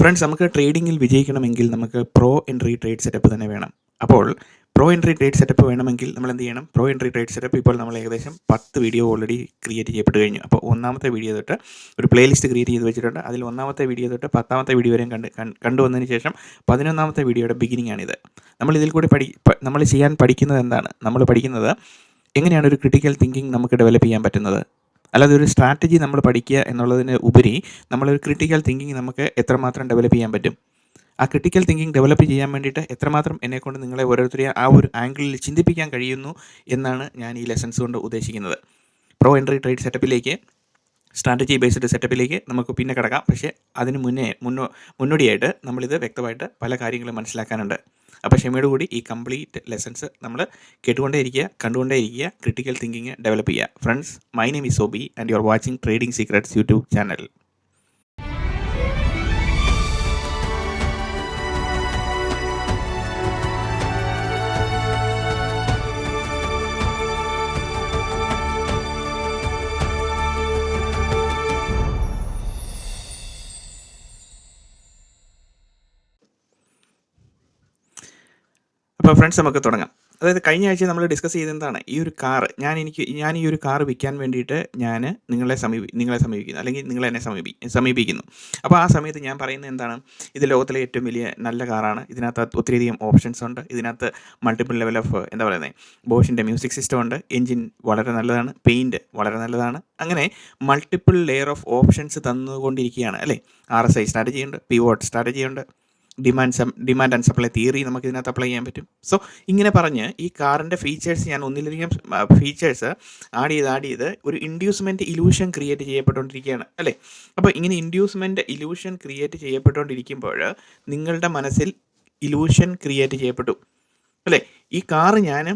Friends നമുക്ക് ട്രേഡിങ്ങിൽ വിജയിക്കണമെങ്കിൽ നമുക്ക് pro entry trade setup തന്നെ വേണം. അപ്പോൾ പ്രോ എൻട്രി ട്രേഡ് സെറ്റപ്പ് വേണമെങ്കിൽ നമ്മൾ എന്ത് ചെയ്യണം? പ്രോ എൻട്രി ട്രേഡ് സെറ്റപ്പ് ഇപ്പോൾ നമ്മൾ ഏകദേശം പത്ത് വീഡിയോ ഓൾറെഡി ക്രിയേറ്റ് ചെയ്യപ്പെട്ട് കഴിഞ്ഞു. അപ്പോൾ ഒന്നാമത്തെ വീഡിയോ തൊട്ട് ഒരു പ്ലേലിസ്റ്റ് ക്രിയേറ്റ് ചെയ്ത് വെച്ചിട്ടുണ്ട്. അതിൽ ഒന്നാമത്തെ വീഡിയോ തൊട്ട് പത്താമത്തെ വീഡിയോ വരെയും കണ്ട് കണ്ട് കണ്ടുവന്നതിന് ശേഷം പതിനൊന്നാമത്തെ വീഡിയോയുടെ ബിഗിനിങ് ആണിത്. നമ്മൾ ഇതിൽ കൂടി പഠി നമ്മൾ ചെയ്യാൻ പഠിക്കുന്നത് എന്താണ്? നമ്മൾ പഠിക്കുന്നത് എങ്ങനെയാണ് ഒരു ക്രിട്ടിക്കൽ തിങ്കിങ് നമുക്ക് ഡെവലപ്പ് ചെയ്യാൻ പറ്റുന്നത്? അല്ലാതെ ഒരു സ്ട്രാറ്റജി നമ്മൾ പഠിക്കുക എന്നുള്ളതിന് ഉപരി നമ്മളൊരു ക്രിട്ടിക്കൽ തിങ്കിങ് നമുക്ക് എത്രമാത്രം ഡെവലപ്പ് ചെയ്യാൻ പറ്റും? ആ ക്രിട്ടിക്കൽ തിങ്കിങ് ഡെവലപ്പ് ചെയ്യാൻ വേണ്ടിയിട്ട് എത്രമാത്രം എന്നെക്കൊണ്ട് നിങ്ങളെ ഓരോരുത്തരെയും ആ ഒരു ആംഗിളിൽ ചിന്തിപ്പിക്കാൻ കഴിയുന്നു എന്നാണ് ഞാൻ ഈ ലെസൺസ് കൊണ്ട് ഉദ്ദേശിക്കുന്നത്. പ്രോ എൻട്രി ട്രേഡ് സെറ്റപ്പിലേക്ക് സ്ട്രാറ്റജി ബേസ്ഡ് സെറ്റപ്പിലേക്ക് നമുക്ക് പിന്നെ കിടക്കാം. പക്ഷേ അതിന് മുന്നേ മുന്നോ മുന്നോടിയായിട്ട് നമ്മളിത് വ്യക്തമായിട്ട് പല കാര്യങ്ങളും മനസ്സിലാക്കാനുണ്ട്. അപ്പോൾ ക്ഷമയോട് കൂടി ഈ കംപ്ലീറ്റ് ലെസൺസ് നമ്മൾ കേട്ടുകൊണ്ടേ ഇരിക്കുക കണ്ടുകൊണ്ടേ ഇരിക്കുക ക്രിട്ടിക്കൽ തിങ്കിങ് ഡെവലപ്പ് ചെയ്യുക. Friends my name is Sobi and you are watching trading secrets YouTube channel അപ്പോൾ ഫ്രണ്ട്സ് നമുക്ക് തുടങ്ങാം. അതായത് കഴിഞ്ഞ ആഴ്ച നമ്മൾ ഡിസ്കസ് ചെയ്തെന്താണ് ഈ ഒരു കാറ് ഞാൻ എനിക്ക് ഞാൻ ഈ ഒരു കാർ വിൽക്കാൻ വേണ്ടിയിട്ട് ഞാൻ നിങ്ങളെ സമീപി നിങ്ങളെ സമീപിക്കുന്നു. അല്ലെങ്കിൽ നിങ്ങൾ എന്നെ സമീപി സമീപിക്കുന്നു. അപ്പോൾ ആ സമയത്ത് ഞാൻ പറയുന്നത് എന്താണ്? ഇത് ലോകത്തിലെ ഏറ്റവും വലിയ നല്ല കാറാണ് ഇതിനകത്ത് ഒത്തിരിയധികം ഓപ്ഷൻസ് ഉണ്ട്. ഇതിനകത്ത് മൾട്ടിപ്പിൾ ലെവൽ ഓഫ് എന്താ പറയുന്നത് ബോഷിന്റെ മ്യൂസിക് സിസ്റ്റം ഉണ്ട്. എൻജിൻ വളരെ നല്ലതാണ്. പെയിന്റ് വളരെ നല്ലതാണ്. അങ്ങനെ മൾട്ടിപ്പിൾ ലെയർ ഓഫ് ഓപ്ഷൻസ് തന്നുകൊണ്ടിരിക്കുകയാണ്. അല്ലേ? ആർ എസ് ഐ സ്ട്രാറ്റജി ഉണ്ട്. പിവോട്ട് സ്ട്രാറ്റജി ഉണ്ട്. Demand demand and supply theory നമുക്ക് ഇതിനകത്ത് അപ്ലൈ ചെയ്യാൻ പറ്റും. സോ ഇങ്ങനെ പറഞ്ഞ് ഈ കാറിന്റെ ഫീച്ചേഴ്സ് ഞാൻ ഒന്നിലധികം ഫീച്ചേഴ്സ് ആഡ് ചെയ്ത് ആഡ് ചെയ്ത് ഒരു ഇൻഡ്യൂസ്മെന്റ് ഇലൂഷൻ ക്രിയേറ്റ് ചെയ്യപ്പെട്ടുകൊണ്ടിരിക്കുകയാണ് അല്ലേ? അപ്പോൾ ഇങ്ങനെ ഇൻഡ്യൂസ്മെന്റ് ഇലൂഷൻ ക്രിയേറ്റ് ചെയ്യപ്പെട്ടുകൊണ്ടിരിക്കുമ്പോൾ നിങ്ങളുടെ മനസ്സിൽ ഇലൂഷൻ ക്രിയേറ്റ് ചെയ്യപ്പെട്ടു അല്ലേ? ഈ കാറ് ഞാൻ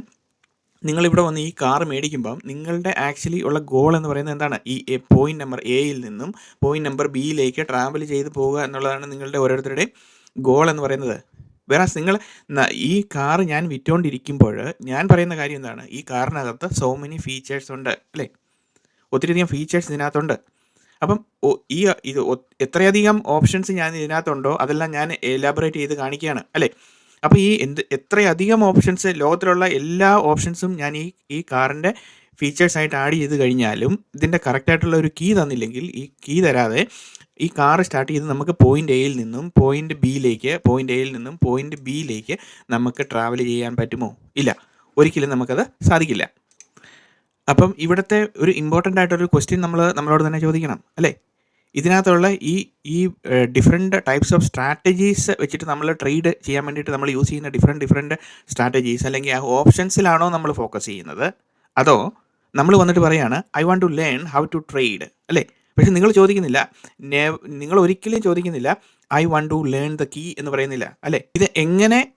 നിങ്ങളിവിടെ വന്ന് ഈ കാർ മേടിക്കുമ്പം നിങ്ങളുടെ ആക്ച്വലി ഉള്ള ഗോൾ എന്ന് പറയുന്നത് എന്താണ്? ഈ പോയിന്റ് നമ്പർ എയിൽ നിന്നും പോയിന്റ് നമ്പർ ബിയിലേക്ക് ട്രാവൽ ചെയ്ത് പോവുക എന്നുള്ളതാണ് നിങ്ങളുടെ ഓരോരുത്തരുടെയും ഗോൾ എന്ന് പറയുന്നത്. വേറെ നിങ്ങൾ ഈ കാർ ഞാൻ വിറ്റുകൊണ്ടിരിക്കുമ്പോൾ ഞാൻ പറയുന്ന കാര്യം എന്താണ്? ഈ കാറിനകത്ത് സോ മെനി ഫീച്ചേഴ്സ് ഉണ്ട് അല്ലേ? ഒത്തിരിയധികം ഫീച്ചേഴ്സ് ഇതിനകത്തുണ്ട്. അപ്പം ഈ ഇത് എത്രയധികം ഓപ്ഷൻസ് ഞാൻ ഇതിനകത്തുണ്ടോ അതെല്ലാം ഞാൻ എലാബറേറ്റ് ചെയ്ത് കാണിക്കുകയാണ് അല്ലേ? അപ്പോൾ ഈ എന്ത് എത്രയധികം ഓപ്ഷൻസ് ലോകത്തിലുള്ള എല്ലാ ഓപ്ഷൻസും ഞാൻ ഈ ഈ കാറിന്റെ ഫീച്ചേഴ്സായിട്ട് ആഡ് ചെയ്ത് കഴിഞ്ഞാലും ഇതിന്റെ കറക്റ്റായിട്ടുള്ള ഒരു കീ തന്നില്ലെങ്കിൽ ഈ കീ തരാതെ ഈ കാർ സ്റ്റാർട്ട് ചെയ്ത് നമുക്ക് പോയിന്റ് എയിൽ നിന്നും പോയിന്റ് ബിയിലേക്ക് പോയിന്റ് എയിൽ നിന്നും പോയിന്റ് ബിയിലേക്ക് നമുക്ക് ട്രാവൽ ചെയ്യാൻ പറ്റുമോ? ഇല്ല. ഒരിക്കലും നമുക്കത് സാധിക്കില്ല. അപ്പം ഇവിടുത്തെ ഒരു ഇമ്പോർട്ടന്റ് ആയിട്ടൊരു ക്വസ്റ്റ്യൻ നമ്മൾ നമ്മളോട് തന്നെ ചോദിക്കണം അല്ലേ? ഇതിനകത്തുള്ള ഈ ഈ ഡിഫറെന്റ് ടൈപ്സ് ഓഫ് സ്ട്രാറ്റജീസ് വെച്ചിട്ട് നമ്മൾ ട്രേഡ് ചെയ്യാൻ വേണ്ടിയിട്ട് നമ്മൾ യൂസ് ചെയ്യുന്ന ഡിഫറെന്റ് ഡിഫറെന്റ് സ്ട്രാറ്റജീസ് അല്ലെങ്കിൽ ആ ഓപ്ഷൻസിലാണോ നമ്മൾ ഫോക്കസ് ചെയ്യുന്നത്? അതോ നമ്മൾ വന്നിട്ട് പറയാണ് I want to learn how to trade അല്ലേ? പക്ഷെ നിങ്ങൾ ചോദിക്കുന്നില്ല. നിങ്ങൾ ഒരിക്കലും ചോദിക്കുന്നില്ല. I want to learn the key എന്ന് പറയുന്നില്ല. അല്ലേ? ഇത് എങ്ങനെ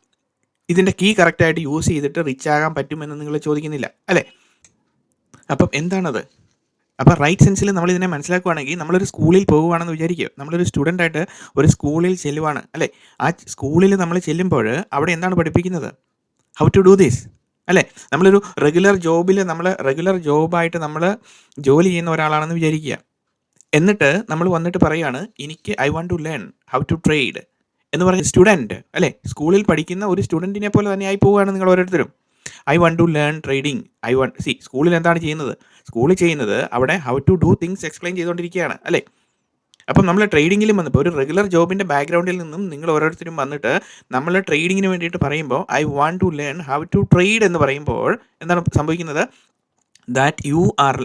ഇതിന്റെ കീ കറക്റ്റായിട്ട് യൂസ് ചെയ്തിട്ട് റിച്ച് ആകാൻ പറ്റുമെന്ന് നിങ്ങൾ ചോദിക്കുന്നില്ല. അല്ലേ? അപ്പം എന്താണത്? അപ്പോൾ റൈറ്റ് സെൻസിൽ നമ്മൾ ഇതിനെ മനസ്സിലാക്കുകയാണെങ്കിൽ നമ്മളൊരു സ്കൂളിൽ പോകുവാണെന്ന് വിചാരിക്കുക നമ്മളൊരു സ്റ്റുഡന്റ് ആയിട്ട് ഒരു സ്കൂളിൽ ചെല്ലുവാണ്. അല്ലേ? ആ സ്കൂളിൽ നമ്മൾ ചെല്ലുമ്പോൾ അവിടെ എന്താണ് പഠിപ്പിക്കുന്നത്? ഹൗ ടു ഡു ദിസ് അല്ലേ? നമ്മളൊരു റെഗുലർ ജോബിൽ നമ്മൾ റെഗുലർ ജോബായിട്ട് നമ്മൾ ജോലി ചെയ്യുന്ന ഒരാളാണെന്ന് വിചാരിക്കുക. എന്നിട്ട് നമ്മൾ വന്നിട്ട് പറയാണ് എനിക്ക് I want to learn how to trade എന്ന് പറഞ്ഞ സ്റ്റുഡന്റ് അല്ലേ? സ്കൂളിൽ പഠിക്കുന്ന ഒരു സ്റ്റുഡന്റിനെ പോലെ തന്നെ ആയി പോവുകയാണ് നിങ്ങൾ ഓരോരുത്തരും. I want to learn trading I want see സ്കൂളിൽ എന്താണ് ചെയ്യുന്നത്? സ്കൂളിൽ ചെയ്യുന്നത് അവിടെ how to do things explain ചെയ്തുകൊണ്ടിരിക്കുകയാണ് അല്ലേ? അപ്പം നമ്മൾ ട്രേഡിങ്ങിലും വന്നപ്പോൾ ഒരു റെഗുലർ ജോബിന്റെ ബാക്ക്ഗ്രൗണ്ടിൽ നിന്നും നിങ്ങൾ ഓരോരുത്തരും വന്നിട്ട് നമ്മൾ ട്രേഡിങ്ങിന് വേണ്ടിയിട്ട് പറയുമ്പോൾ I want to learn how to trade എന്ന് പറയുമ്പോൾ എന്താണ് സംഭവിക്കുന്നത്? That you are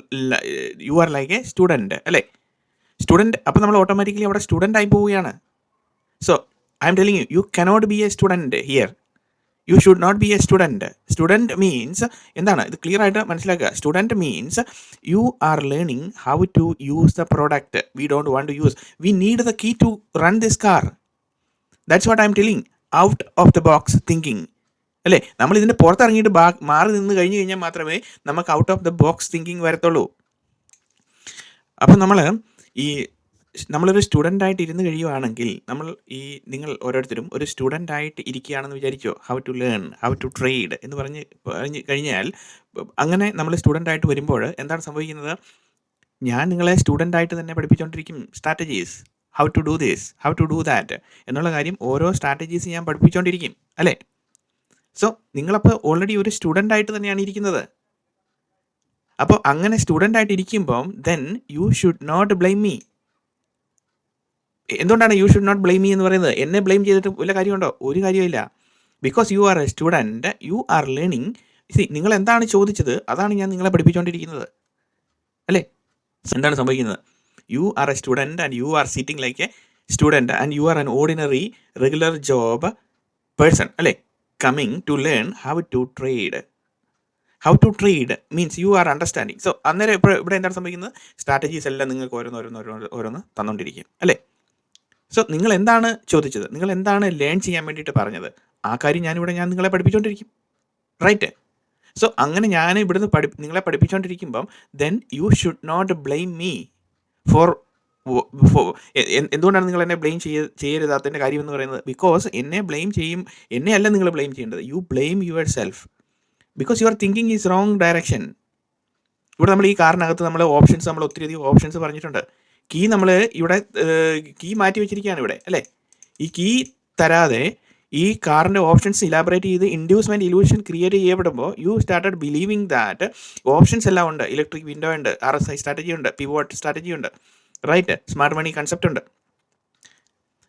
you are like a student അല്ലേ? സ്റ്റുഡന്റ് അപ്പോൾ നമ്മൾ ഓട്ടോമാറ്റിക്കലി അവിടെ സ്റ്റുഡന്റ് ആയി പോവുകയാണ്. So I'm telling you you cannot be a student here you should not be a student student means എന്താണ്? ഇത് ക്ലിയർ ആയിട്ട് മനസ്സിലാക്കുക. Student means you are learning how to use the product we don't want to use we need the key to run this car that's what I'm telling out of the box thinking അല്ലേ? നമ്മൾ ഇതിന്റെ പുറത്തിറങ്ങിയിട്ട് ബാ മാറി നിന്ന് കഴിഞ്ഞ് കഴിഞ്ഞാൽ മാത്രമേ നമുക്ക് out of the box thinking വരത്തുള്ളൂ. അപ്പം നമ്മൾ ഈ നമ്മളൊരു സ്റ്റുഡന്റ് ആയിട്ട് ഇരുന്ന് കഴിയുവാണെങ്കിൽ നമ്മൾ ഈ നിങ്ങൾ ഓരോരുത്തരും ഒരു സ്റ്റുഡന്റ് ആയിട്ട് ഇരിക്കുകയാണെന്ന് വിചാരിച്ചോ how to learn how to trade എന്ന് പറഞ്ഞ് പറഞ്ഞ് കഴിഞ്ഞാൽ അങ്ങനെ നമ്മൾ സ്റ്റുഡന്റ് ആയിട്ട് വരുമ്പോൾ എന്താണ് സംഭവിക്കുന്നത്? ഞാൻ നിങ്ങളെ സ്റ്റുഡന്റ് ആയിട്ട് തന്നെ പഠിപ്പിച്ചുകൊണ്ടിരിക്കും strategies how to do this how to do that എന്നുള്ള കാര്യം ഓരോ സ്ട്രാറ്റജീസ് ഞാൻ പഠിപ്പിച്ചുകൊണ്ടിരിക്കും അല്ലേ? സോ നിങ്ങളപ്പോൾ ഓൾറെഡി ഒരു സ്റ്റുഡന്റ് ആയിട്ട് തന്നെയാണ് ഇരിക്കുന്നത്. അപ്പോൾ അങ്ങനെ സ്റ്റുഡന്റ് ആയിട്ട് ഇരിക്കുമ്പോൾ then you should not blame me എന്തുകൊണ്ടാണ് you should not blame me എന്ന് പറയുന്നത്? എന്നെ ബ്ലെയിം ചെയ്തിട്ട് വല്ല കാര്യമുണ്ടോ? ഒരു കാര്യമില്ല because you are a student you are learning see നിങ്ങൾ എന്താണ് ചോദിച്ചത്? അതാണ് ഞാൻ നിങ്ങളെ പഠിപ്പിച്ചുകൊണ്ടിരിക്കുന്നത് അല്ലേ? എന്താണ് സംഭവിക്കുന്നത്? You are a student and you are sitting like a student and you are an ordinary regular job person അല്ലേ? Coming to learn how to trade how to trade means you are understanding so അന്നേരം ഇപ്പോൾ ഇവിടെ എന്താണ് സംഭവിക്കുന്നത്? Strategies എല്ലാം നിങ്ങൾക്ക് ഓരോന്ന് ഓരോന്ന് ഓരോന്ന് ഓരോന്ന് തന്നുകൊണ്ടിരിക്കും അല്ലേ? സോ നിങ്ങൾ എന്താണ് ചോദിച്ചത്? നിങ്ങൾ എന്താണ് ലേൺ ചെയ്യാൻ വേണ്ടിയിട്ട് പറഞ്ഞത്? ആ കാര്യം ഞാനിവിടെ ഞാൻ നിങ്ങളെ പഠിപ്പിച്ചുകൊണ്ടിരിക്കും റൈറ്റ് സോ അങ്ങനെ ഞാൻ ഇവിടുന്ന് പഠി നിങ്ങളെ പഠിപ്പിച്ചുകൊണ്ടിരിക്കുമ്പം then you should not blame me for എന്തുകൊണ്ടാണ് നിങ്ങൾ എന്നെ ബ്ലെയിം ചെയ്യ ചെയ്യരുതാത്തതിന്റെ കാര്യം എന്ന് പറയുന്നത്? ബിക്കോസ് എന്നെ ബ്ലെയിം ചെയ്യും എന്നെ അല്ല നിങ്ങൾ ബ്ലെയിം ചെയ്യേണ്ടത്. You blame yourself because your thinking is wrong direction ഇവിടെ നമ്മൾ ഈ കാറിനകത്ത് നമ്മൾ ഓപ്ഷൻസ് നമ്മൾ ഒത്തിരി അധികം ഓപ്ഷൻസ് പറഞ്ഞിട്ടുണ്ട്. കീ നമ്മൾ ഇവിടെ കീ മാറ്റി വെച്ചിരിക്കുകയാണ് ഇവിടെ അല്ലേ? ഈ കീ തരാതെ ഈ കാറിന്റെ ഓപ്ഷൻസ് ഇലാബറേറ്റ് ചെയ്ത് ഇൻഡ്യൂസ്മെന്റ് ഇലൂഷൻ ക്രിയേറ്റ് ചെയ്യപ്പെടുമ്പോൾ you started believing that options എല്ലാം ഉണ്ട്. ഇലക്ട്രിക് വിൻഡോ ഉണ്ട് ആർ എസ് ഐ സ്ട്രാറ്റജി ഉണ്ട് പിവോട്ട് സ്ട്രാറ്റജി ഉണ്ട്. റൈറ്റ് സ്മാർട്ട് മണി കൺസെപ്റ്റ് ഉണ്ട്.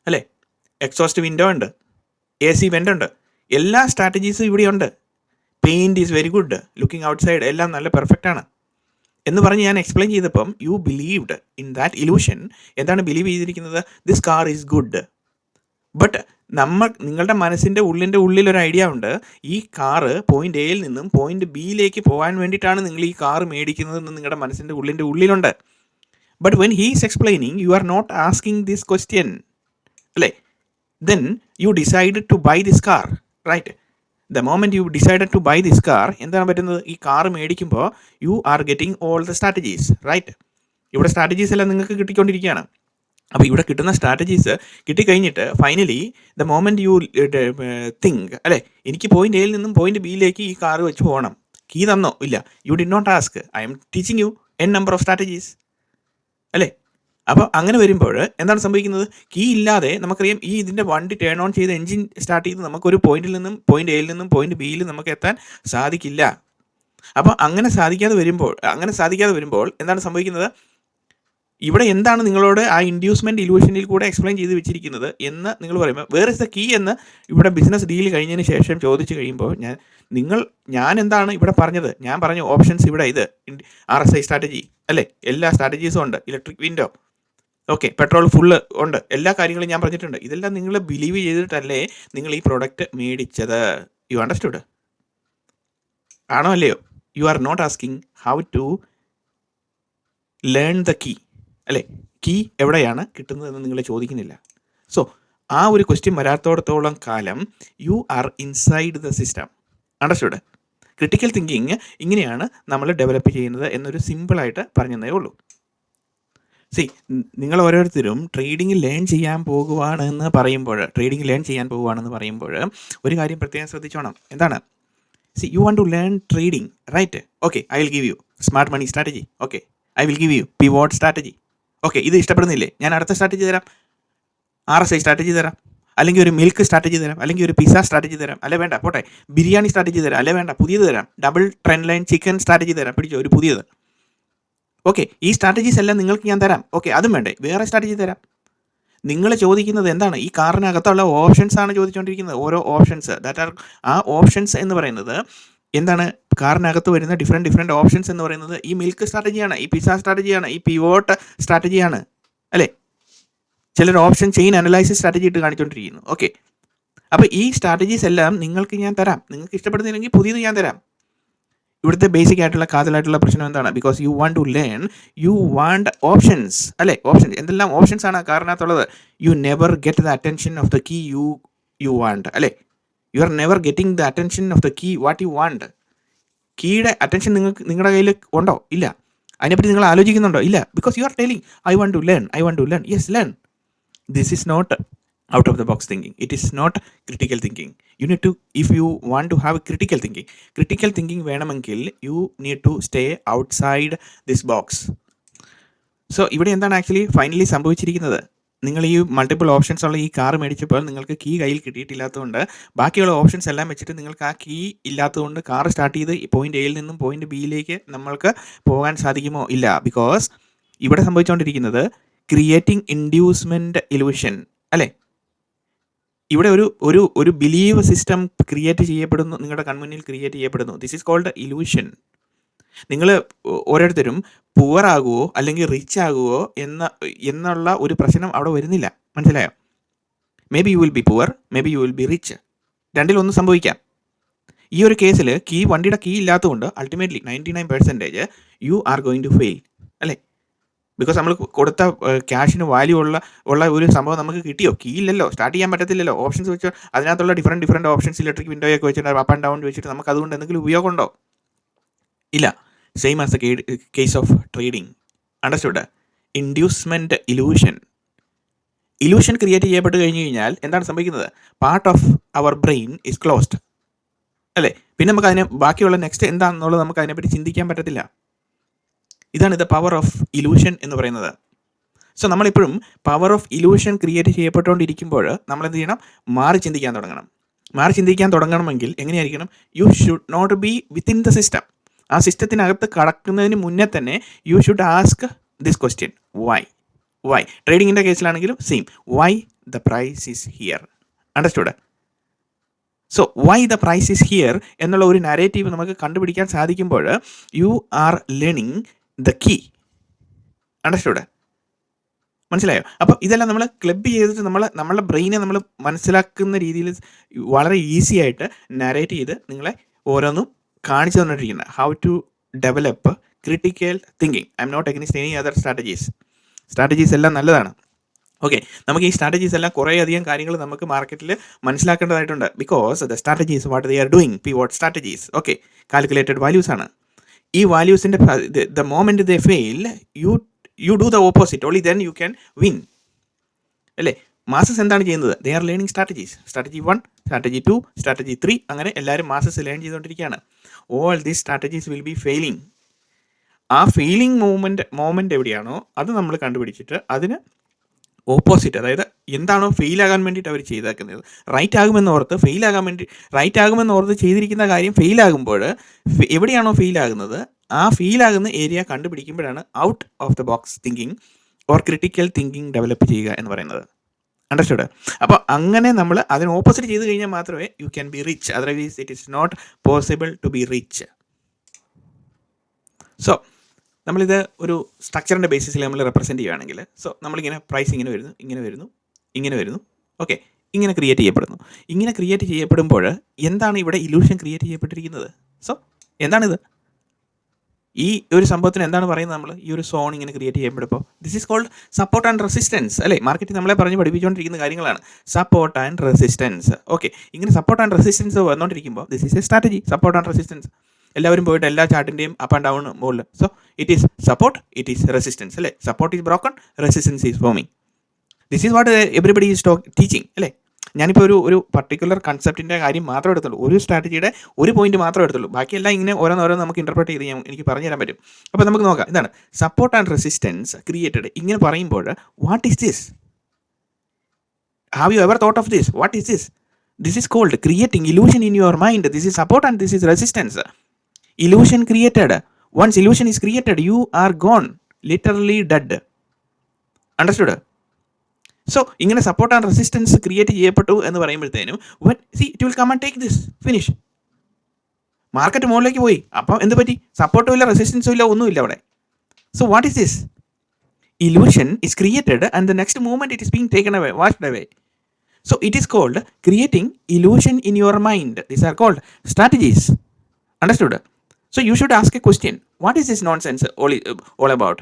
അല്ലേ? എക്സോസ്റ്റ് വിൻഡോ ഉണ്ട്. എ സി വെന്റ് ഉണ്ട്. എല്ലാ സ്ട്രാറ്റജീസും ഇവിടെയുണ്ട് paint is very good looking outside എല്ലാം നല്ല പെർഫെക്റ്റ് ആണ്. എന്ന് പറഞ്ഞ് ഞാൻ എക്സ്പ്ലെയിൻ ചെയ്തപ്പം you believed in that illusion എന്താണ് ബിലീവ് ചെയ്തിരിക്കുന്നത്? This car is good but നമ്മൾ നിങ്ങളുടെ മനസ്സിന്റെ ഉള്ളിന്റെ ഉള്ളിൽ ഒരു ഐഡിയ ഉണ്ട്. ഈ കാറ് പോയിന്റ് എയിൽ നിന്നും പോയിന്റ് ബിയിലേക്ക് പോകാൻ വേണ്ടിയിട്ടാണ് നിങ്ങൾ ഈ കാർ മേടിക്കുന്നതെന്ന് നിങ്ങളുടെ മനസ്സിന്റെ ഉള്ളിന്റെ ഉള്ളിലുണ്ട്. But when he's explaining you are not asking this question അല്ലേ? Then you decide to buy this car right the moment you decided to buy this car എന്താണ് പറ്റുന്നത്? ഈ കാർ മേടിക്കുമ്പോൾ you are getting all the strategies right ഇവിടെ strategies എല്ലാം നിങ്ങൾക്ക് കിട്ടിക്കൊണ്ടിരിക്കുകയാണ്. അപ്പോൾ ഇവിടെ കിട്ടുന്ന strategies കിട്ടിക്കഴിഞ്ഞിട്ട് finally the moment you think അല്ലേ? എനിക്ക് പോയിന്റ് എയിൽ നിന്നും പോയിന്റ് ബിയിലേക്ക് ഈ കാർ വെച്ച് പോകണം. കീ തന്നോ? ഇല്ല. You did not ask I'm teaching you n number of strategies അല്ലേ? അപ്പോൾ അങ്ങനെ വരുമ്പോൾ എന്താണ് സംഭവിക്കുന്നത്? കീ ഇല്ലാതെ നമുക്കറിയാം ഈ ഇതിന്റെ വണ്ടി ടേൺ ഓൺ ചെയ്ത് എഞ്ചിൻ സ്റ്റാർട്ട് ചെയ്ത് നമുക്കൊരു പോയിന്റിൽ നിന്നും പോയിന്റ് എയിൽ നിന്നും പോയിന്റ് ബിയിൽ നമുക്ക് എത്താൻ സാധിക്കില്ല. അപ്പോൾ അങ്ങനെ സാധിക്കാതെ വരുമ്പോൾ അങ്ങനെ സാധിക്കാതെ വരുമ്പോൾ എന്താണ് സംഭവിക്കുന്നത്? ഇവിടെ എന്താണ് നിങ്ങളോട് ആ ഇൻഡ്യൂസ്മെന്റ് ഇലൂഷനിൽ കൂടെ എക്സ്പ്ലെയിൻ ചെയ്ത് വെച്ചിരിക്കുന്നത് എന്ന് നിങ്ങൾ പറയുമ്പോൾ വേർ ഇസ് ദ കീ എന്ന് ഇവിടെ ബിസിനസ് ഡീൽ കഴിഞ്ഞതിന് ശേഷം ചോദിച്ചു കഴിയുമ്പോൾ ഞാൻ നിങ്ങൾ ഞാൻ എന്താണ് ഇവിടെ പറഞ്ഞത്? ഞാൻ പറഞ്ഞ ഓപ്ഷൻസ് ഇവിടെ ഇത് ആർ എസ് ഐ സ്ട്രാറ്റജി അല്ലേ? എല്ലാ സ്ട്രാറ്റജീസും ഉണ്ട്. Electric window okay petrol full ഉണ്ട്. എല്ലാ കാര്യങ്ങളും ഞാൻ പറഞ്ഞിട്ടുണ്ട്. ഇതെല്ലാം നിങ്ങൾ ബിലീവ് ചെയ്തിട്ടല്ലേ നിങ്ങൾ ഈ പ്രോഡക്റ്റ് മേടിച്ചത്. യു അണ്ടർസ്റ്റുഡ് ആണോ അല്ലയോ? You are not asking how to learn the key അല്ലേ? കീ എവിടെയാണ് കിട്ടുന്നതെന്ന് നിങ്ങൾ ചോദിക്കുന്നില്ല. സോ ആ ഒരു ക്വസ്റ്റ്യൻ വരാത്തോടത്തോളം കാലം you are inside the system understood critical thinking ഇങ്ങനെയാണ് നമ്മൾ ഡെവലപ്പ് ചെയ്യുന്നത് എന്നൊരു സിമ്പിളായിട്ട് പറഞ്ഞതേ ഉള്ളൂ. സി നിങ്ങൾ ഓരോരുത്തരും ട്രേഡിംഗ് ലേൺ ചെയ്യാൻ പോകുവാണെന്ന് പറയുമ്പോൾ ട്രേഡിംഗ് ലേൺ ചെയ്യാൻ പോകുവാണെന്ന് പറയുമ്പോൾ ഒരു കാര്യം പ്രത്യേകം ശ്രദ്ധിച്ചോണം. എന്താണ്? See you want to learn trading right okay I will give you smart money strategy okay I will give you P pivot strategy okay ഇത് ഇഷ്ടപ്പെടുന്നില്ലേ? ഞാൻ അടുത്ത സ്ട്രാറ്റജി തരാം. ആർ എസ് ഐ സ്ട്രാറ്റജി തരാം. അല്ലെങ്കിൽ ഒരു മിൽക്ക് സ്ട്രാറ്റജി തരാം. അല്ലെങ്കിൽ ഒരു പിസ്സ സ്ട്രാറ്റജി തരാം. അല്ലെ വേണ്ട പോട്ടെ. ബിരിയാണി സ്ട്രാറ്റജി തരാം. അല്ലെ വേണ്ട പുതിയത് തരാം. Double trend line chicken strategy തരാം. പിടിച്ചോ ഒരു പുതിയത്. ഓക്കെ ഈ സ്ട്രാറ്റജീസ് എല്ലാം നിങ്ങൾക്ക് ഞാൻ തരാം. ഓക്കെ അതും വേണ്ടേ. വേറെ സ്ട്രാറ്റജി തരാം. നിങ്ങൾ ചോദിക്കുന്നത് എന്താണ്? ഈ കാറിനകത്തുള്ള ഓപ്ഷൻസ് ആണ് ചോദിച്ചുകൊണ്ടിരിക്കുന്നത് ഓരോ ഓപ്ഷൻസ് ദാറ്റ് ആർ ആ ഓപ്ഷൻസ് എന്ന് പറയുന്നത് എന്താണ്? കാറിനകത്ത് വരുന്ന ഡിഫറെന്റ് ഡിഫറെന്റ് ഓപ്ഷൻസ് എന്ന് പറയുന്നത് ഈ മിൽക്ക് സ്ട്രാറ്റജിയാണ് ഈ പിസ സ്ട്രാറ്റജിയാണ് ഈ പിവോട്ട് സ്ട്രാറ്റജിയാണ് അല്ലേ? ചിലർ ഓപ്ഷൻ ചെയിൻ അനലൈസിസ് സ്ട്രാറ്റജി ഇട്ട് കാണിച്ചുകൊണ്ടിരിക്കുന്നു ഓക്കെ അപ്പോൾ ഈ സ്ട്രാറ്റജീസ് എല്ലാം നിങ്ങൾക്ക് ഞാൻ തരാം. നിങ്ങൾക്ക് ഇഷ്ടപ്പെടുന്നില്ലെങ്കിൽ പുതിയത് ഞാൻ തരാം. ഇവിടുത്തെ ബേസിക് ആയിട്ടുള്ള കാതലായിട്ടുള്ള പ്രശ്നം എന്താണ്? Because you want to learn you want options അല്ലേ? ഓപ്ഷൻസ് എന്തെല്ലാം ഓപ്ഷൻസ് ആണ് കാരണത്തുള്ളത്? You never get the attention of the key you you want അല്ലേ? You are never getting the attention of the key what you want കീയുടെ attention നിങ്ങൾക്ക് നിങ്ങളുടെ കയ്യിൽ ഉണ്ടോ? ഇല്ല. അതിനെപ്പറ്റി നിങ്ങൾ ആലോചിക്കുന്നുണ്ടോ? ഇല്ല. Because you are telling I want to learn I want to learn yes learn this is not out of the box thinking. It is not critical thinking. You need to if you want to have critical thinking critical thinking വേണമെങ്കിൽ you need to stay outside this box. So ഇവിടെ എന്താണ് actually finally സംഭവിച്ചിരിക്കുന്നത്? നിങ്ങൾ ഈ multiple options ഉള്ള ഈ car മേടിച്ചപ്പോൾ നിങ്ങൾക്ക് key കയ്യിൽ കിട്ടിയിട്ടില്ലാത്തതുകൊണ്ട് ബാക്കിയുള്ള ഓപ്ഷൻസ് എല്ലാം വെച്ചിട്ട് നിങ്ങൾക്ക് ആ കീ ഇല്ലാത്തതുകൊണ്ട് കാർ സ്റ്റാർട്ട് ചെയ്ത് പോയിന്റ് എയിൽ നിന്നും പോയിന്റ് ബിയിലേക്ക് നമ്മൾക്ക് പോകാൻ സാധിക്കുമോ? ഇല്ല. ബിക്കോസ് ഇവിടെ സംഭവിച്ചുകൊണ്ടിരിക്കുന്നത് ക്രിയേറ്റിംഗ് ഇൻഡ്യൂസ്മെന്റ് ഇലൂഷൻ അല്ലേ? ഇവിടെ ഒരു ഒരു ഒരു ബിലീവ് സിസ്റ്റം ക്രിയേറ്റ് ചെയ്യപ്പെടുന്നു നിങ്ങളുടെ കൺമുന്നിൽ ക്രിയേറ്റ് ചെയ്യപ്പെടുന്നു. ദിസ് ഈസ് കോൾഡ് ഇലൂഷൻ നിങ്ങൾ ഓരോരുത്തരും പുവർ ആകുവോ അല്ലെങ്കിൽ റിച്ച് ആകുവോ എന്ന എന്നുള്ള ഒരു പ്രശ്നം അവിടെ വരുന്നില്ല. മനസ്സിലായോ? Maybe you will be poor maybe you will be rich രണ്ടിലൊന്നും സംഭവിക്കാം. ഈ ഒരു കേസിൽ കീ വണ്ടിയുടെ കീ ഇല്ലാത്തതുകൊണ്ട് ultimately ninety nine percentage you are going to fail because നമ്മൾ കൊടുത്ത ക്യാഷിന് വാല്യൂ ഉള്ള ഉള്ള ഒരു സംഭവം നമുക്ക് കിട്ടിയോ? കീയില്ലല്ലോ. സ്റ്റാർട്ട് ചെയ്യാൻ പറ്റത്തില്ലല്ലോ. ഓപ്ഷൻസ് വെച്ച് അതിനകത്തുള്ള different different options electric window ഒക്കെ വെച്ചിട്ട് അപ്പ് ആൻഡ് ഡൗൺ വെച്ചിട്ട് നമുക്ക് അതുകൊണ്ട് എന്തെങ്കിലും ഉപയോഗമുണ്ടോ? ഇല്ല. Same as the case of trading understood inducement illusion illusion create ചെയ്യപ്പെട്ട് കഴിഞ്ഞ് കഴിഞ്ഞാൽ എന്താണ് സംഭവിക്കുന്നത്? Part of our brain is closed അല്ലേ? പിന്നെ നമുക്ക് അതിനെ ബാക്കിയുള്ള നെക്സ്റ്റ് എന്താണെന്നുള്ളത് നമുക്ക് അതിനെപ്പറ്റി ചിന്തിക്കാൻ പറ്റത്തില്ല. ഇതാണ് ഇത് പവർ ഓഫ് ഇലൂഷൻ എന്ന് പറയുന്നത്. സോ നമ്മളിപ്പോഴും പവർ ഓഫ് ഇലൂഷൻ ക്രിയേറ്റ് ചെയ്യപ്പെട്ടുകൊണ്ടിരിക്കുമ്പോൾ നമ്മൾ എന്ത് ചെയ്യണം? മാറി ചിന്തിക്കാൻ തുടങ്ങണം. മാറി ചിന്തിക്കാൻ തുടങ്ങണമെങ്കിൽ എങ്ങനെയായിരിക്കണം? You should not be within the system ആ സിസ്റ്റത്തിനകത്ത് കടക്കുന്നതിന് മുന്നേ തന്നെ you should ask this question why why ട്രേഡിങ്ങിന്റെ കേസിലാണെങ്കിലും same why the price is here understood so why the price is here എന്നുള്ള ഒരു നാരേറ്റീവ് നമുക്ക് കണ്ടുപിടിക്കാൻ സാധിക്കുമ്പോൾ you are learning the key understood? മനസ്സിലായോ? അപ്പോൾ ഇതെല്ലാം നമ്മൾ ക്ലബ് ചെയ്തിട്ട് നമ്മൾ നമ്മളെ ബ്രെയിനെ നമ്മൾ മനസ്സിലാക്കുന്ന രീതിയിൽ വളരെ ഈസി ആയിട്ട് നരേറ്റ് ചെയ്ത് നിങ്ങളെ ഓരോന്നും കാണിച്ചു തന്നിട്ടിരിക്കുന്നത് how to develop critical thinking I'm not against any other strategies strategies എല്ലാം നല്ലതാണ്. ഓക്കെ നമുക്ക് ഈ സ്ട്രാറ്റജീസ് എല്ലാം കുറേ അധികം കാര്യങ്ങൾ നമുക്ക് മാർക്കറ്റിൽ മനസ്സിലാക്കേണ്ടതായിട്ടുണ്ട്. Because the strategies what they are doing P what strategies okay calculated values ആണ്. ഈ വാല്യൂസിന്റെ the moment the fail you you do the opposite only then you can win അല്ലേ? മാസസ് എന്താണ് ചെയ്യുന്നത്? They are learning strategies strategy one strategy two strategy three അങ്ങനെ എല്ലാവരും masses learn ചെയ്തുകൊണ്ടിരിക്കുകയാണ്. All these strategies will be failing ആ failing movement moment എവിടെയാണോ അത് നമ്മൾ കണ്ടുപിടിച്ചിട്ട് അതിന് ഓപ്പോസിറ്റ് അതായത് എന്താണോ ഫെയിൽ വേണ്ടിയിട്ട് അവർ ചെയ്തേക്കുന്നത്. റൈറ്റ് ആകുമെന്ന് ഓർത്ത് ഫെയിൽ വേണ്ടി റൈറ്റ് ആകുമെന്ന് ഓർത്ത് ചെയ്തിരിക്കുന്ന കാര്യം ഫെയിൽ ആകുമ്പോൾ എവിടെയാണോ ഫെയിൽ ആകുന്നത് ആ ഫെയിൽ ആകുന്ന area കണ്ടുപിടിക്കുമ്പോഴാണ് out of the box thinking or critical thinking develop ചെയ്യുക എന്ന് പറയുന്നത്. അണ്ടർസ്റ്റുഡ് അപ്പോൾ അങ്ങനെ നമ്മൾ അതിന് ഓപ്പോസിറ്റ് ചെയ്ത് കഴിഞ്ഞാൽ മാത്രമേ you can be rich otherwise it is not possible to be rich so നമ്മളിത് ഒരു സ്ട്രക്ചറിന്റെ ബേസിസിൽ നമ്മൾ റെപ്രസെന്റ് ചെയ്യുകയാണെങ്കിൽ സോ നമ്മളിങ്ങനെ പ്രൈസ് ഇങ്ങനെ വരുന്നു ഇങ്ങനെ വരുന്നു ഇങ്ങനെ വരുന്നു ഓക്കെ ഇങ്ങനെ ക്രിയേറ്റ് ചെയ്യപ്പെടുന്നു. ഇങ്ങനെ ക്രിയേറ്റ് ചെയ്യപ്പെടുമ്പോൾ എന്താണ് ഇവിടെ ഇലൂഷൻ ക്രിയേറ്റ് ചെയ്യപ്പെട്ടിരിക്കുന്നത്? സോ എന്താണിത്? ഈ ഒരു സംഭവത്തിന് എന്താണ് പറയുന്നത് നമ്മൾ ഈ ഒരു സോൺ ഇങ്ങനെ ക്രിയേറ്റ് ചെയ്യപ്പെടുമ്പോൾ this is called support and resistance അല്ലേ? മാർക്കറ്റിൽ നമ്മളെ പറഞ്ഞ് പഠിപ്പിച്ചുകൊണ്ടിരിക്കുന്ന കാര്യങ്ങളാണ്. സപ്പോർട്ട് ആൻഡ് റെസിസ്റ്റൻസ് ഓക്കെ ഇങ്ങനെ support and resistance വന്നുകൊണ്ടിരിക്കുമ്പോൾ this is a strategy support and resistance എല്ലാവരും പോയിട്ട് എല്ലാ ചാർട്ടിന്റെയും അപ്പ് ആൻഡ് ഡൗൺ മുകളിൽ so it is support it is resistance അല്ലേ? Support is broken resistance is forming this is what everybody is talk teaching അല്ലേ? ഞാനിപ്പോൾ ഒരു ഒരു പർട്ടിക്കുലർ കൺസെപ്റ്റിന്റെ കാര്യം മാത്രമേ എടുത്തുള്ളൂ. ഒരു സ്ട്രാറ്റജിയുടെ ഒരു പോയിന്റ് മാത്രമേ എടുത്തുള്ളൂ. ബാക്കിയെല്ലാം ഇങ്ങനെ ഓരോന്നോരോന്ന് നമുക്ക് ഇന്റർപ്രറ്റ് ചെയ്ത് ഞാൻ എനിക്ക് പറഞ്ഞു തരാൻ പറ്റും. അപ്പോൾ നമുക്ക് നോക്കാം. ഇതാണ്. സപ്പോർട്ട് ആൻഡ് റെസിസ്റ്റൻസ് ക്രിയേറ്റഡ് ഇങ്ങനെ പറയുമ്പോൾ what is this have you ever thought of this what is this this is called creating illusion in your mind this is support and this is resistance illusion created once illusion is created you are gone literally dead understood so ഇങ്ങനെ support and resistance create ചെയ്യപ്പെട്ടു എന്ന് പറയുമ്പോഴത്തേനും see it will come and take this finish market മുകളിലേക്ക് പോയി. അപ്പോൾ എന്ത് പറ്റി? സപ്പോർട്ടും ഇല്ല റെസിസ്റ്റൻസും ഇല്ല ഒന്നുമില്ല അവിടെ. So what is this illusion is created and the next movement it is being taken away washed away so it is called creating illusion in your mind these are called strategies understood so you should ask a question what is this nonsense all all about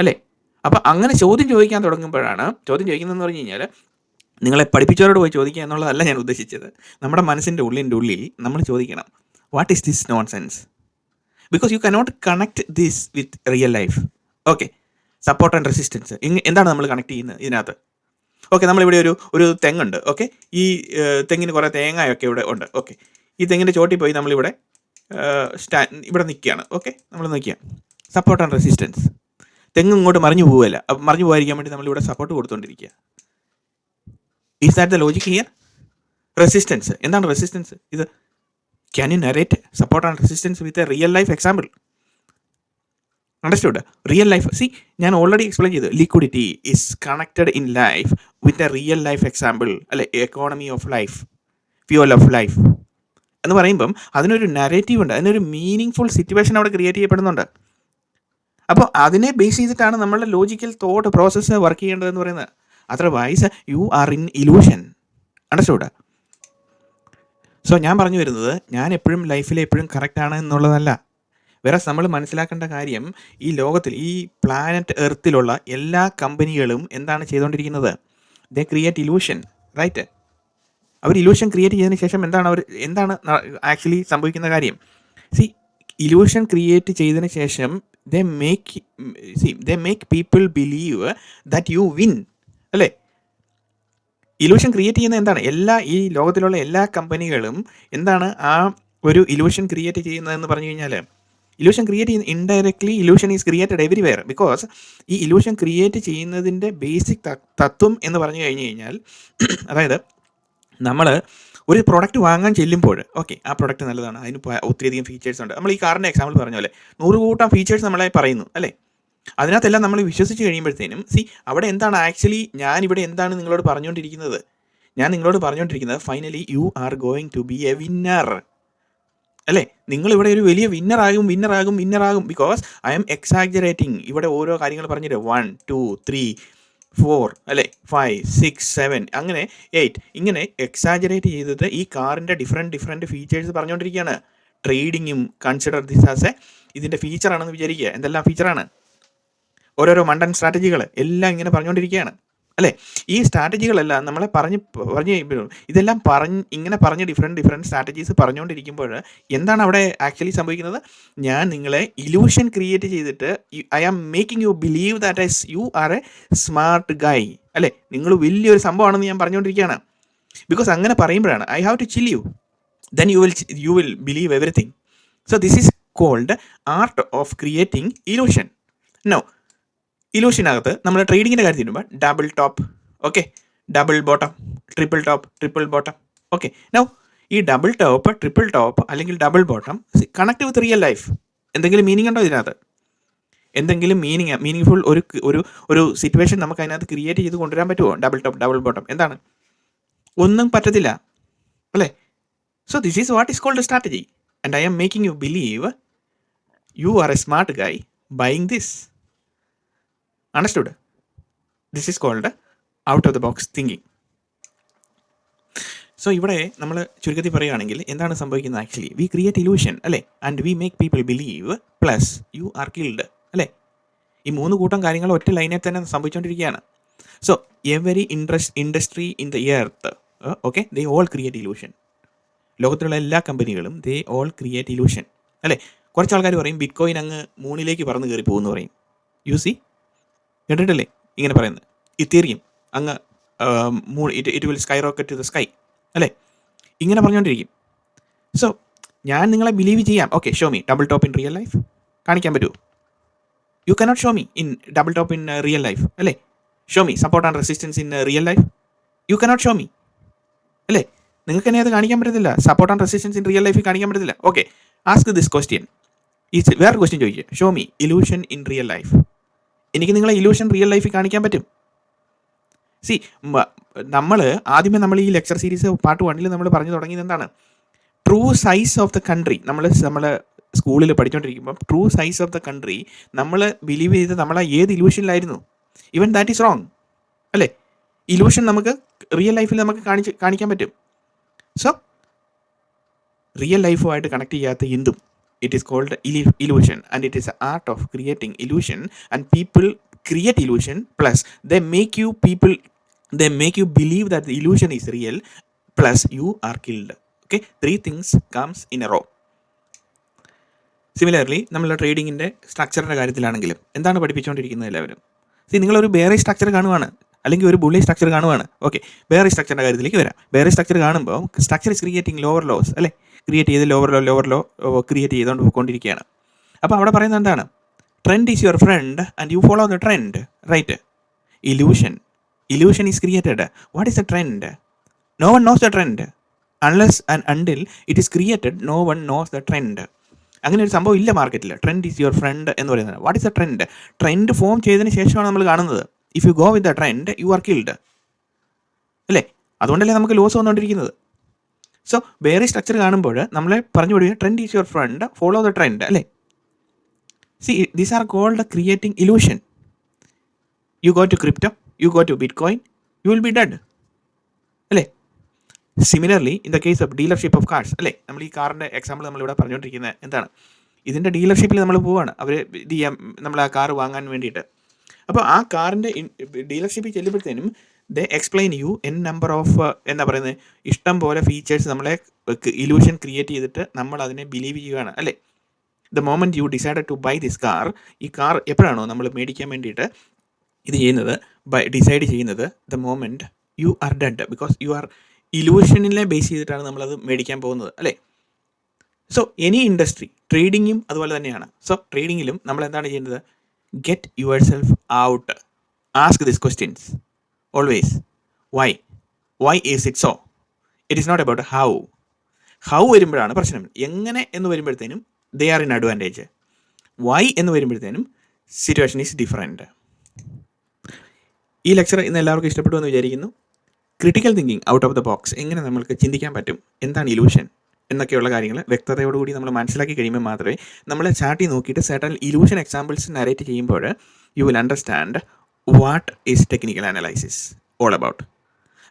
അല്ലേ? അപ്പോൾ അങ്ങനെ ചോദ്യം ചോദിക്കാൻ തുടങ്ങുമ്പോഴാണ് ചോദ്യം ചോദിക്കുന്നതെന്ന് പറഞ്ഞു കഴിഞ്ഞാൽ നിങ്ങളെ പഠിപ്പിച്ചവരോട് പോയി ചോദിക്കുക എന്നുള്ളതല്ല ഞാൻ ഉദ്ദേശിച്ചത്. നമ്മുടെ മനസ്സിന്റെ ഉള്ളിന്റെ ഉള്ളിൽ നമ്മൾ ചോദിക്കണം what is this nonsense because you cannot connect this with real life okay support and resistance എന്താണ് നമ്മൾ കണക്ട് ചെയ്യുന്നത് ഇതിനകത്ത്? ഓക്കെ നമ്മളിവിടെ ഒരു ഒരു തെങ്ങുണ്ട്. ഓക്കെ ഈ തെങ്ങിന് കുറേ തേങ്ങയൊക്കെ ഇവിടെ ഉണ്ട്. ഓക്കെ ഈ തെങ്ങിന്റെ ചോട്ടിൽ പോയി നമ്മളിവിടെ സ്റ്റാ ഇവിടെ നിൽക്കുകയാണ്. ഓക്കെ നമ്മൾ നിൽക്കുക സപ്പോർട്ട് ആൻഡ് റെസിസ്റ്റൻസ് തെങ്ങ് ഇങ്ങോട്ട് മറിഞ്ഞു പോവുകയല്ല. മറിഞ്ഞു പോകാതിരിക്കാൻ വേണ്ടി നമ്മൾ ഇവിടെ support കൊടുത്തുകൊണ്ടിരിക്കുക is that the logic here resistance എന്താണ് റെസിസ്റ്റൻസ് ഇത് can you narrate support and resistance with a real life example understood real life see ഞാൻ ഓൾറെഡി എക്സ്പ്ലെയിൻ ചെയ്തു. Liquidity is connected in life with a real life example അല്ലെ economy of life fuel of life എന്ന് പറയുമ്പം അതിനൊരു narrative ഉണ്ട്. അതിനൊരു meaning full situation അവിടെ create ചെയ്യപ്പെടുന്നുണ്ട്. അപ്പോൾ അതിനെ ബേസ് ചെയ്തിട്ടാണ് നമ്മളുടെ ലോജിക്കൽ തോട്ട് പ്രോസസ്സ് വർക്ക് ചെയ്യേണ്ടതെന്ന് പറയുന്നത്. Otherwise you are in illusion understood so ഞാൻ പറഞ്ഞു വരുന്നത് ഞാൻ എപ്പോഴും ലൈഫിൽ എപ്പോഴും കറക്റ്റ് ആണ് എന്നുള്ളതല്ല. വേറെ നമ്മൾ മനസ്സിലാക്കേണ്ട കാര്യം ഈ ലോകത്തിൽ ഈ പ്ലാനറ്റ് എർത്തിലുള്ള എല്ലാ കമ്പനികളും എന്താണ് ചെയ്തുകൊണ്ടിരിക്കുന്നത്? ദ ക്രിയേറ്റ് ഇലൂഷൻ റൈറ്റ് അവർ ഇലൂഷൻ ക്രിയേറ്റ് ചെയ്തതിന് ശേഷം എന്താണ് അവർ എന്താണ് ആക്ച്വലി സംഭവിക്കുന്ന കാര്യം? സി ഇലൂഷൻ ക്രിയേറ്റ് ചെയ്തതിന് ശേഷം they make see they make people believe that you win അല്ലേ? ഇലൂഷൻ ക്രിയേറ്റ് ചെയ്യുന്ന എന്താണ്? എല്ലാ ഈ ലോകത്തിലുള്ള എല്ലാ കമ്പനികളും എന്താണ് ആ ഒരു ഇലൂഷൻ ക്രിയേറ്റ് ചെയ്യുന്നതെന്ന് പറഞ്ഞു കഴിഞ്ഞാൽ ഇലൂഷൻ ക്രിയേറ്റ് ചെയ്യുന്ന indirectly illusion is created everywhere because ഈ ഇലൂഷൻ ക്രിയേറ്റ് ചെയ്യുന്നതിന്റെ ബേസിക് തത്വം എന്ന് പറഞ്ഞു കഴിഞ്ഞു കഴിഞ്ഞാൽ അതായത് നമ്മൾ ഒരു പ്രോഡക്റ്റ് വാങ്ങാൻ ചെല്ലുമ്പോൾ ഓക്കെ ആ പ്രോഡക്റ്റ് നല്ലതാണ്. അതിന് ഒത്തിരിയധികം ഫീച്ചേഴ്സ് ഉണ്ട്. നമ്മൾ ഈ കാറിന്റെ എക്സാമ്പിൾ പറഞ്ഞ പോലെ നൂറ് കൂട്ടം ഫീച്ചേഴ്സ് നമ്മളെ പറയുന്നു അല്ലേ? അതിനകത്തെല്ലാം നമ്മൾ വിശ്വസിച്ച് കഴിയുമ്പോഴത്തേനും സി അവിടെ എന്താണ് ആക്ച്വലി ഞാൻ ഇവിടെ എന്താണ് നിങ്ങളോട് പറഞ്ഞുകൊണ്ടിരിക്കുന്നത്? ഞാൻ നിങ്ങളോട് പറഞ്ഞുകൊണ്ടിരിക്കുന്നത് finally you are going to be a winner അല്ലേ? നിങ്ങൾ ഇവിടെ ഒരു വലിയ വിന്നറാകും വിന്നറാകും വിന്നറാകും ബിക്കോസ് ഐ എം എക്സാജറേറ്റിംഗ് ഇവിടെ ഓരോ കാര്യങ്ങൾ പറഞ്ഞിട്ട് വൺ ടു ത്രീ ഫോർ അല്ലെ? ഫൈവ് സിക്സ് സെവൻ അങ്ങനെ എയ്റ്റ് ഇങ്ങനെ എക്സാജറേറ്റ് ചെയ്തത് ഈ കാറിന്റെ ഡിഫറെന്റ് ഡിഫറെന്റ് ഫീച്ചേഴ്സ് പറഞ്ഞുകൊണ്ടിരിക്കുകയാണ്. ട്രേഡിങ്ങും കൺസിഡർ ദിസ് ആസ് എ ഇതിന്റെ ഫീച്ചറാണെന്ന് വിചാരിക്കുക. എന്തെല്ലാം ഫീച്ചറാണ് ഓരോരോ മണ്ടൻ സ്ട്രാറ്റജികൾ എല്ലാം ഇങ്ങനെ പറഞ്ഞുകൊണ്ടിരിക്കുകയാണ്. അല്ലേ? ഈ സ്ട്രാറ്റജികളെല്ലാം നമ്മളെ പറഞ്ഞ് പറഞ്ഞു കഴിയുമ്പോഴും ഇതെല്ലാം പറഞ്ഞ് ഇങ്ങനെ പറഞ്ഞ് ഡിഫറെന്റ് ഡിഫറെന്റ് സ്ട്രാറ്റജീസ് പറഞ്ഞുകൊണ്ടിരിക്കുമ്പോൾ എന്താണ് അവിടെ ആക്ച്വലി സംഭവിക്കുന്നത്? ഞാൻ നിങ്ങളെ ഇലൂഷൻ ക്രിയേറ്റ് ചെയ്തിട്ട് I am making you believe that eyes you are a smart guy അല്ലേ? നിങ്ങൾ വലിയൊരു സംഭവമാണെന്ന് ഞാൻ പറഞ്ഞുകൊണ്ടിരിക്കുകയാണ് ബിക്കോസ് അങ്ങനെ പറയുമ്പോഴാണ് I have to chill you then you will you will believe everything so this is called art of creating illusion no ഇലൂഷനകത്ത് നമ്മൾ ട്രേഡിങ്ങിന്റെ കാര്യത്തിൽ വരുമ്പോൾ double top okay double bottom triple top triple bottom okay now ഈ double top triple top അല്ലെങ്കിൽ double bottom connect with real life എന്തെങ്കിലും meaning ഉണ്ടോ ഇതിനകത്ത്? എന്തെങ്കിലും മീനിങ് മീനിങ് ഫുൾ ഒരു ഒരു ഒരു സിറ്റുവേഷൻ നമുക്ക് അതിനകത്ത് ക്രിയേറ്റ് ചെയ്ത് കൊണ്ടുവരാൻ പറ്റുമോ ഡബിൾ ടോപ്പ് ഡബിൾ ബോട്ടം എന്താണ്? ഒന്നും പറ്റത്തില്ല അല്ലേ? So this is what is called strategy and I am making you believe you are a smart guy buying this understood this is called out of the box thinking so ഇവിടെ നമ്മൾ ചുരുക്കത്തിൽ പറയുകയാണെങ്കിൽ എന്താണ് സംഭവിക്കുന്നത് ആക്ച്വലി വി ക്രിയേറ്റ് ഇലൂഷൻ അല്ലേ? And we make people believe plus you are killed അല്ലേ? ഈ മൂന്ന് കൂട്ടം കാര്യങ്ങൾ ഒറ്റ ലൈനിൽ തന്നെ സംഭവിച്ചുകൊണ്ടിരിക്കുകയാണ് so every interest industry in the earth okay they all create illusion ലോകത്തിലുള്ള എല്ലാ കമ്പനികളും ദേ ഓൾ ക്രിയേറ്റ് ഇലൂഷൻ അല്ലേ? കുറച്ച് ആൾക്കാർ പറയും ബിറ്റ് കോയിൻ അങ്ങ് മൂണിലേക്ക് പറന്ന് കയറി പോകുമെന്ന് പറയും. യു സി കേട്ടിട്ടില്ലേ ഇങ്ങനെ പറയുന്നത്. ഇത്തേറിയും അങ്ങ് it it will skyrocket to the sky അല്ലേ? ഇങ്ങനെ പറഞ്ഞുകൊണ്ടിരിക്കും. സോ ഞാൻ നിങ്ങളെ ബിലീവ് ചെയ്യാം. Okay show me double top in real life കാണിക്കാൻ പറ്റുമോ? You cannot show me in double top in real life അല്ലേ? Show me support and resistance in real life you cannot show me അല്ലേ? നിങ്ങൾക്ക് എന്നെ അത് കാണിക്കാൻ പറ്റത്തില്ല. Support and resistance in real ലൈഫിൽ കാണിക്കാൻ പറ്റത്തില്ല. ഓക്കെ ആസ്ക് ദിസ് ക്വസ്റ്റ്യൻ ഈ വേറെ ക്വസ്റ്റ്യൻ ചോദിക്കുക show me illusion in real life എനിക്ക് നിങ്ങളെ ഇലൂഷൻ റിയൽ ലൈഫിൽ കാണിക്കാൻ പറ്റും. സി നമ്മൾ ആദ്യമേ നമ്മൾ ഈ ലെക്ചർ സീരീസ് പാർട്ട് വണ്ണിൽ നമ്മൾ പറഞ്ഞു തുടങ്ങിയത് എന്താണ്? True size of the country നമ്മൾ നമ്മൾ സ്കൂളിൽ പഠിച്ചുകൊണ്ടിരിക്കുമ്പോൾ true size of the country നമ്മൾ ബിലീവ് ചെയ്ത് നമ്മൾ ഏത് ഇലൂഷനിലായിരുന്നു ഈവൻ ദാറ്റ് ഈസ് റോങ് അല്ലേ? ഇലൂഷൻ നമുക്ക് റിയൽ ലൈഫിൽ നമുക്ക് കാണിച്ച് കാണിക്കാൻ പറ്റും. സോ റിയൽ ലൈഫുമായിട്ട് കണക്ട് ചെയ്യാത്ത എന്തും it is called illusion and it is art of creating illusion and people create illusion plus the make you people the make you believe that the illusion is real plus you are killed okay three things comes in a row similarly നമ്മൾ ട്രേഡിങ്ങിന്റെ സ്ട്രക്ചറിന്റെ കാര്യത്തിലാണെങ്കിലും എന്താണ് പഠിപ്പിച്ചുകൊണ്ടിരിക്കുന്നത് എല്ലാവരും? C നിങ്ങളൊരു ബേറെ structure കാണുവാണ് അല്ലെങ്കിൽ ഒരു bully structure കാണുവാണ്. ഓക്കെ ബേറെ സ്ട്രക്ചറിന്റെ കാര്യത്തിലേക്ക് വരാം. ബേറെ സ്ട്രക്ചർ കാണുമ്പോൾ structure is creating lower lows അല്ലേ? ക്രിയേറ്റ് ചെയ്ത് lower low lower low create ചെയ്തുകൊണ്ട് പോയിക്കൊണ്ടിരിക്കുകയാണ്. അപ്പോൾ അവിടെ പറയുന്നത് എന്താണ്? Trend is your friend and you follow the trend right illusion illusion is created what is a trend no one knows the trend unless and until it is created no one knows the trend അങ്ങനെ ഒരു സംഭവം ഇല്ല മാർക്കറ്റിൽ trend is your friend എന്ന് പറയുന്നത്. What is a trend trend form ചെയ്തതിന് ശേഷമാണ് നമ്മൾ കാണുന്നത്. If you go with the trend you are killed അല്ലേ? അതുകൊണ്ടല്ലേ നമുക്ക് ലോസ് വന്നുകൊണ്ടിരിക്കുന്നത്? സോ വേറെ സ്ട്രക്ചർ കാണുമ്പോൾ നമ്മളെ പറഞ്ഞു വിടുക trend is your friend follow the trend അല്ലേ? See these are called creating illusion you go to crypto you go to bitcoin you will be dead അല്ലേ? Similarly in the case of dealership of cars അല്ലേ? നമ്മൾ ഈ കാറിന്റെ example നമ്മളിവിടെ പറഞ്ഞുകൊണ്ടിരിക്കുന്നത് എന്താണ്? ഇതിന്റെ ഡീലർഷിപ്പിൽ നമ്മൾ പോവാണ്. അവർ ഇത് ചെയ്യാൻ നമ്മൾ ആ കാർ വാങ്ങാൻ വേണ്ടിയിട്ട്. അപ്പോൾ ആ കാറിന്റെ ഡീലർഷിപ്പിൽ ചെല്ലുമ്പോഴത്തേനും the explain you n number of എന്താ പറയുന്നത് ഇഷ്ടം പോലെ ഫീച്ചേഴ്സ് നമ്മളെ ഇലൂഷൻ ക്രിയേറ്റ് ചെയ്തിട്ട് നമ്മൾ അതിനെ ബിലീവ് ചെയ്യുകയാണ് അല്ലേ? The moment you decide to buy this car ഈ കാർ എപ്പോഴാണോ നമ്മൾ മേടിക്കാൻ വേണ്ടിയിട്ട് ഇത് ചെയ്യുന്നത് ബൈ ഡിസൈഡ് ചെയ്യുന്നത് the moment you are dead because you are ഇലൂഷനിലെ base ചെയ്തിട്ടാണ് നമ്മളത് മേടിക്കാൻ പോകുന്നത് അല്ലേ? സോ എനി ഇൻഡസ്ട്രി ട്രേഡിങ്ങും അതുപോലെ തന്നെയാണ്. സോ ട്രേഡിങ്ങിലും നമ്മൾ എന്താണ് ചെയ്യുന്നത് get yourself out ask this questions always why why is it so it is not about how how വരുമ്പോഴാണ് പ്രശ്നം. എങ്ങനെ എന്ന് വരുമ്പോഴത്തേനും they are in advantage why എന്ന് വരുമ്പോഴത്തേനും സിറ്റുവേഷൻ ഈസ് ഡിഫറെന്റ് ഈ ലെക്ചർ ഇന്ന് എല്ലാവർക്കും ഇഷ്ടപ്പെട്ടു എന്ന് വിചാരിക്കുന്നു. Critical thinking out of the box എങ്ങനെ നമ്മൾക്ക് ചിന്തിക്കാൻ പറ്റും? എന്താണ് ഇലൂഷൻ എന്നൊക്കെയുള്ള കാര്യങ്ങൾ വ്യക്തതയോടുകൂടി നമ്മൾ മനസ്സിലാക്കി കഴിയുമ്പോൾ മാത്രമേ നമ്മൾ ചാട്ടി നോക്കിയിട്ട് സെട്ടൽ ഇലൂഷൻ എക്സാമ്പിൾസ് നരേറ്റ് ചെയ്യുമ്പോൾ you will understand what is technical analysis all about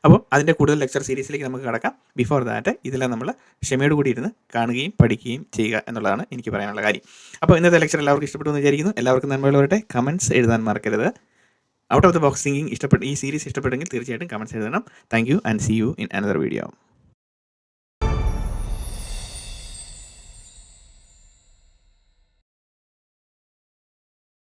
അപ്പോൾ അതിന്റെ കൂടുതൽ ലെക്ചർ സീരീസിലേക്ക് നമുക്ക് കടക്കാം. ബിഫോർ ദാറ്റ് ഇതെല്ലാം നമ്മൾ ക്ഷമയോട് കൂടി ഇരുന്ന് കാണുകയും പഠിക്കുകയും ചെയ്യുക എന്നുള്ളതാണ് എനിക്ക് പറയാനുള്ള കാര്യം. അപ്പോൾ ഇന്നത്തെ ലെക്ചർ എല്ലാവർക്കും ഇഷ്ടപ്പെട്ടു എന്ന് വിചാരിക്കുന്നു. എല്ലാവർക്കും നന്മയുള്ളവരുടെ കമന്റ്സ് എഴുതാൻ മറക്കരുത്. Out of the box thinking ഇഷ്ടപ്പെട്ട് ഈ സീരീസ് ഇഷ്ടപ്പെട്ടെങ്കിൽ തീർച്ചയായിട്ടും കമന്റ്സ് എഴുതണം. Thank you and see you in another video